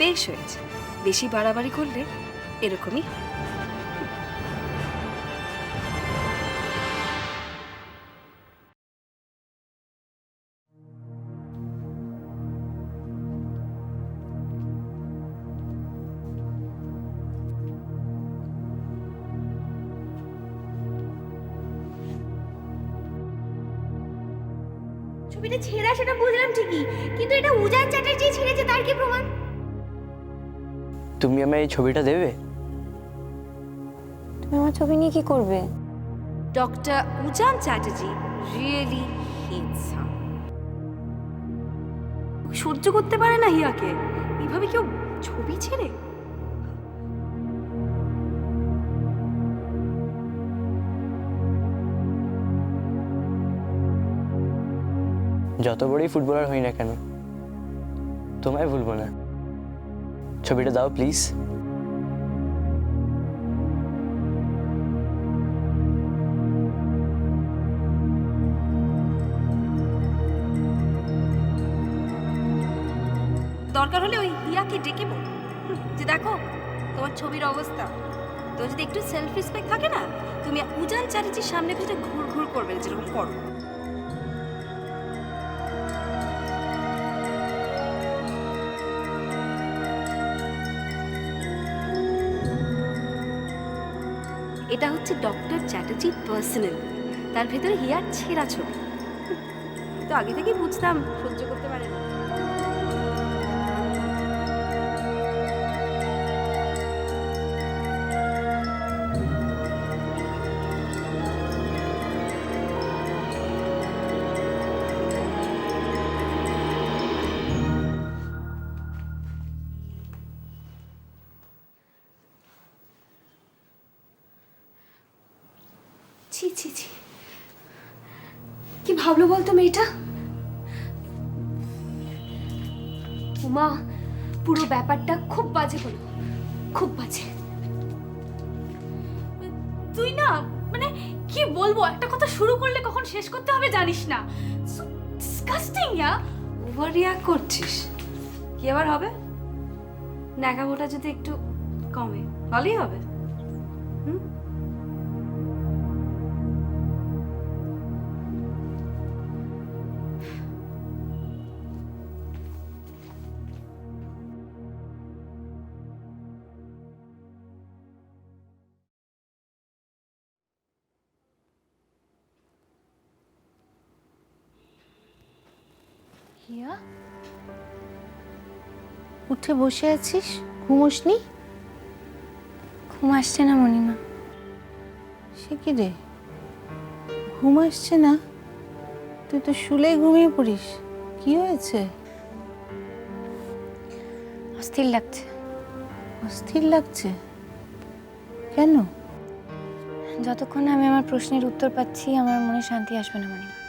বেশ হয়েছে। বেশি বাড়াবাড়ি করলে এরকমই। ছবিটা ছেঁড়া, সেটা বুঝলাম ঠিকই। কিন্তু এটা উজান চ্যাটার্জি ছেড়েছে, তার কি প্রমাণ? তুমি আমায় এই ছবিটা দেবে? তুমি আমার ছবি নিয়ে কি করবে? Doctor Ujan Chatterjee really hates সহ্য করতে পারে না হিয়াকে। এইভাবে কেউ ছবি ছেড়ে? যত বড়ই ফুটবলার হই না কেন তোমায় ভুলবো না। ছবিটা দাও প্লিজ দরকার হলে ওই হিয়াকে ডেকে বল। যে দেখো, তোমার ছবির অবস্থা। তো যদি একটু সেলফ রেসপেক্ট থাকে না, তুমি উজান চ্যাটার্জির সামনে পিছনে ঘুর ঘুর করবে, যেরকম করো। এটা হচ্ছে ডক্টর চ্যাটার্জি পার্সোনাল। তার ভেতরে হিয়ার ছেঁড়া ছবি। তো আগে থেকেই বুঝতাম সহ্য করতে পারে না। ছি ছি ছি। কি ভাবলো বলতো মেয়েটা? উমা পুরো ব্যাপারটা খুব বাজে হলো খুব বাজে। তুই না মানে কি বলব একটা কথা শুরু করলে কখন শেষ করতে হবে জানিস না। ডিসকাস্টিং ইয়া। ওভার রিয়াক্ট করছিস। কি আবার হবে? ন্যাকামোটা যদি একটু কমে ভালোই হবে। হিয়া? উঠে বসে আছিস? ঘুমোসনি? ঘুম আসছে না মণিমা সে কি রে? ঘুম আসছে না? তুই তো শুলেই ঘুমিয়ে পড়িস। কি হয়েছে? অস্থির লাগছে। অস্থির লাগছে? কেন? যতক্ষণ আমি আমার প্রশ্নের উত্তর পাচ্ছি আমার মনে শান্তি আসবে না মণিমা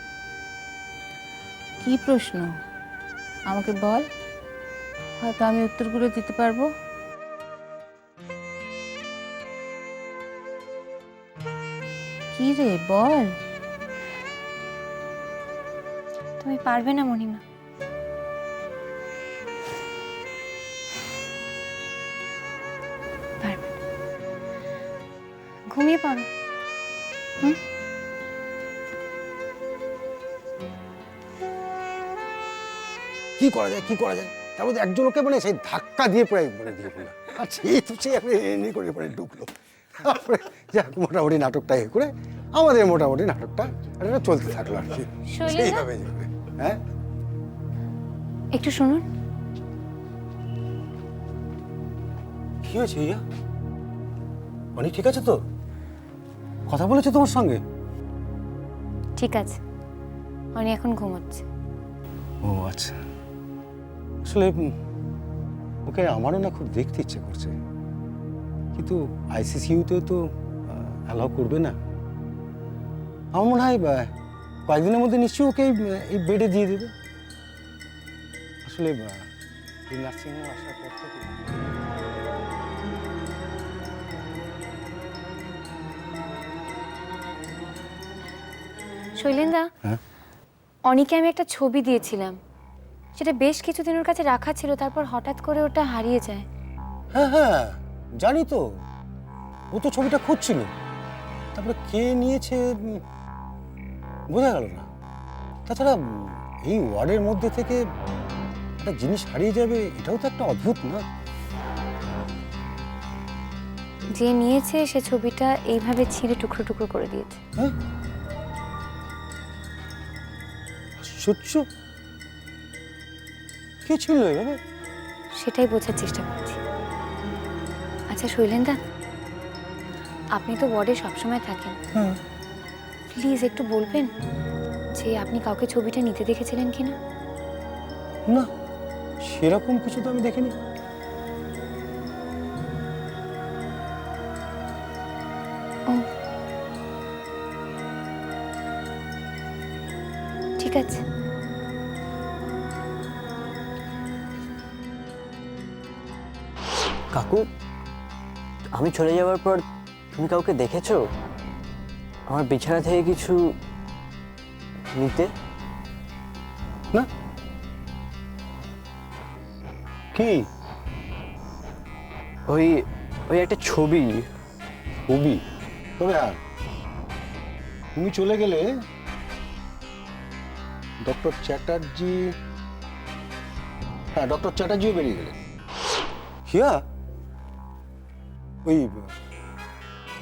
কি প্রশ্ন? আমাকে বল। হয়তো আমি উত্তরগুলো দিতে পারব। কি রে বল। তুমি পারবে না মণিমা ঘুমিয়ে পড়ো। কি করা যায় কি করা যায়? তার মধ্যে একজন লোকে মানে সেই ধাক্কা দিয়ে প্রায় মানে দিয়ে পড়ল আর সে তো সে আপনি এমনি করে পরে ঢুকলো। তারপরে যাক মোটামুটি নাটকটা এ করে আমাদের মোটামুটি নাটকটা এটা চলতে থাকল আর কি? সেইভাবে হ্যাঁ? একটু শুনুন। কি হয়েছে ইয়া? অনেক ঠিক আছে তো? কথা বলেছে তোমার সঙ্গে? ঠিক আছে। অনি এখন ঘুমোচ্ছে। ও আচ্ছা। আসলে ওকে আমারও না খুব দেখতে ইচ্ছে করছে। কিন্তু আইসিসিউতেও তো অ্যালাউ করবে না। আমার মনে হয় কয়েকদিনের মধ্যে নিশ্চয়ই ওকে এই- বেডে দিয়ে দেবে। আসলে এই নার্সিংহোমে আসার পর থেকে শৈলেন্দা হ্যাঁ? অনিকে আমি একটা ছবি দিয়েছিলাম। সেটা বেশ কিছুদিন ওর কাছে রাখা ছিল তারপর হঠাৎ করে ওটা হারিয়ে যায়। হ্যাঁ হ্যাঁ জানি তো। ও তো ছবিটা খুঁজছিল। তারপরে কে নিয়েছে উম, বোঝা গেল না। তাছাড়া উম, এই ওয়ার্ডের মধ্যে থেকে একটা জিনিস হারিয়ে যাবে এটাও তো একটা অদ্ভুত না? যে নিয়েছে সে ছবিটা এইভাবে ছিঁড়ে টুকরো টুকরো করে দিয়েছে। হ্যাঁ? আশ্চর্য! কে ছিল এভাবে সেটাই বোঝার চেষ্টা করছি। আচ্ছা শৈলেন্দা আপনি তো ওয়ার্ডে সবসময় থাকেন। হ্যাঁ। প্লিজ একটু বলবেন যে আপনি কাউকে ছবিটা নিতে দেখেছিলেন কিনা? না সেরকম কিছু তো আমি দেখিনি। ঠিক আছে। কাকু আমি চলে যাওয়ার পর তুমি কাউকে দেখেছ? আমার বিছানা থেকে কিছু নিতে? না। কি? ওই ওই একটা ছবি। ছবি? তবে হ্যাঁ তুমি চলে গেলে ডক্টর চ্যাটার্জি হ্যাঁ ডক্টর চ্যাটার্জিও বেরিয়ে গেলেন। হিয়া ওই,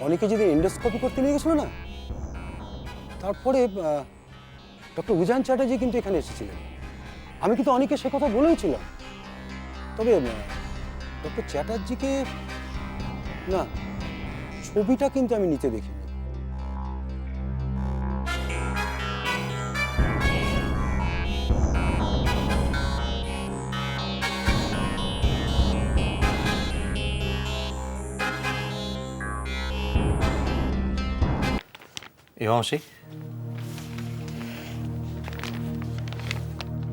অনেকে যদি এন্ডোস্কোপি করতে নিয়ে গেছিল না? তারপরে ডক্টর উজান চ্যাটার্জি কিন্তু এখানে এসেছিলেন। আমি কিন্তু অনেকে সে কথা বলেইছিলাম তবে ডক্টর চ্যাটার্জিকে, না, ছবিটা কিন্তু আমি নিচে দেখিনি। এমাংশী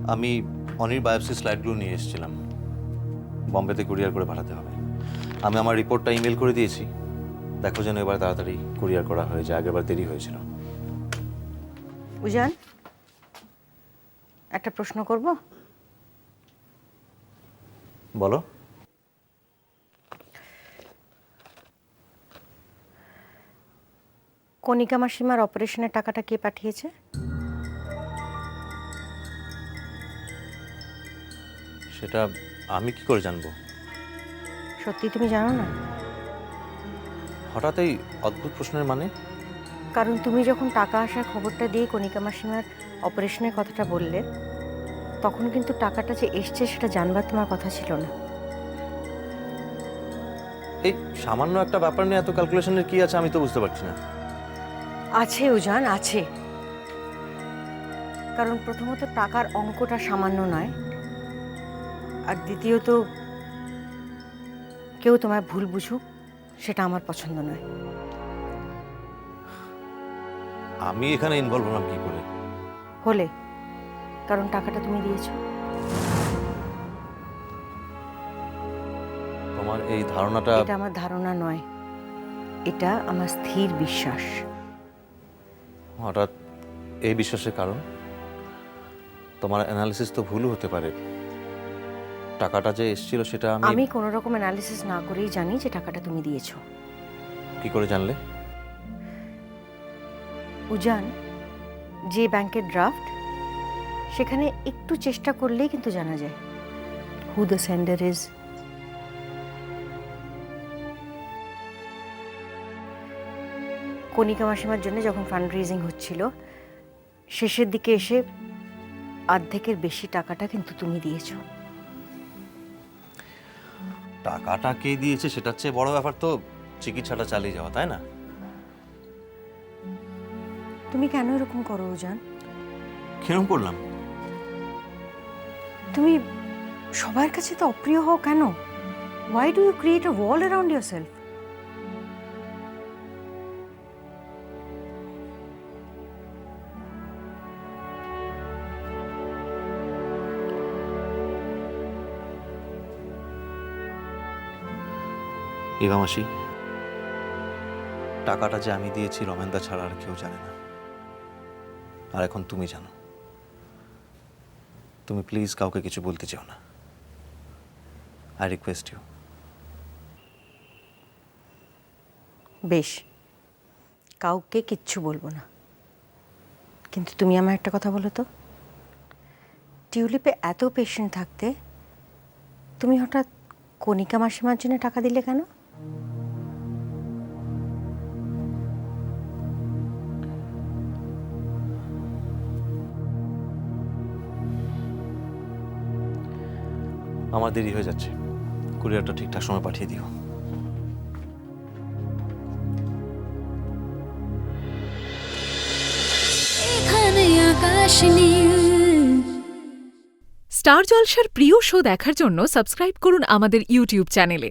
আমি অনির বায়োপসি স্লাইডগুলো নিয়ে এসেছিলাম। বম্বেতে কুরিয়ার করে পাঠাতে হবে। আমি আমার রিপোর্টটা ইমেল করে দিয়েছি। দেখো যেন এবার তাড়াতাড়ি কুরিয়ার করা হয়ে যায়। আগেরবার দেরি হয়েছিল। উজান একটা প্রশ্ন করব? বলো। কণিকা মাসিমার অপারেশনের টাকাটা কে পাঠিয়েছে? সেটা আমি কি করে জানব? সত্যি তুমি জানো না? হঠাৎ এই অদ্ভুত প্রশ্নের মানে? কারণ তুমি যখন টাকা আসার খবরটা দিয়ে কণিকা মাসিমার অপারেশনের কথাটা বললে তখন কিন্তু টাকাটা যে এসছে সেটা জানবার তোমার কথা ছিল না। এই সামান্য একটা ব্যাপার নিয়ে এত ক্যালকুলেশনের কি আছে আমি তো বুঝতে পারছি না। আছে উজান আছে। কারণ প্রথমত টাকার অঙ্কটা সামান্য নয়। আর দ্বিতীয়ত কেউ তোমায় ভুল বুঝুক সেটা আমার পছন্দ নয়। আমি এখানে ইনভলভ হলাম কি করে? হলে কারণ টাকাটা তুমি দিয়েছ। তোমার এই ধারণাটা এটা আমার ধারণা নয়। এটা আমার স্থির বিশ্বাস। হঠাৎ এই বিশ্বাসের কারণ? তোমার অ্যানালিসিস তো ভুলও হতে পারে। টাকাটা যে এসেছিল সেটা আমি আমি কোনো রকম অ্যানালিসিস না করেই জানি যে টাকাটা তুমি দিয়েছ। কি করে জানলে? উজান যে ব্যাংকের ড্রাফট সেখানে একটু চেষ্টা করলেই কিন্তু জানা যায়। Who the sender is Kanika মাসিমার জন্য যখন ফান্ড রেজিং হচ্ছিল শেষের দিকে এসে অর্ধেকের বেশি টাকাটা কিন্তু তুমি দিয়েছ। টাকাটা কে দিয়েছে সেটার চেয়ে বড় ব্যাপার তো চিকিৎসাটা চালিয়ে যাওয়া তাই না? তুমি কেন এরকম করো উজান? কিরম করলাম? তুমি সবার কাছে তো অপ্রিয় হও কেন? Why do you create a wall around your self এবা মাসি। টাকাটা যে আমি দিয়েছি রমেনদা ছাড়া আর কেউ জানে না। আর এখন তুমি জানো। তুমি প্লিজ কাউকে কিছু বলতে চাও না। আই রিকোয়েস্ট ইউ বেশ। কাউকে কিচ্ছু বলব না। কিন্তু তুমি আমার একটা কথা বলো তো। টিউলিপে এত পেশেন্ট থাকতে তুমি হঠাৎ কণিকা মাসিমার জন্য টাকা দিলে কেন? আমার দেরি হয়ে যাচ্ছে। কুরিয়ারটা ঠিকঠাক সময় পাঠিয়ে দিও। এখানে আকাশ নীল। স্টার জলসার প্রিয় শো দেখার জন্য সাবস্ক্রাইব করুন আমাদের ইউটিউব চ্যানেলে।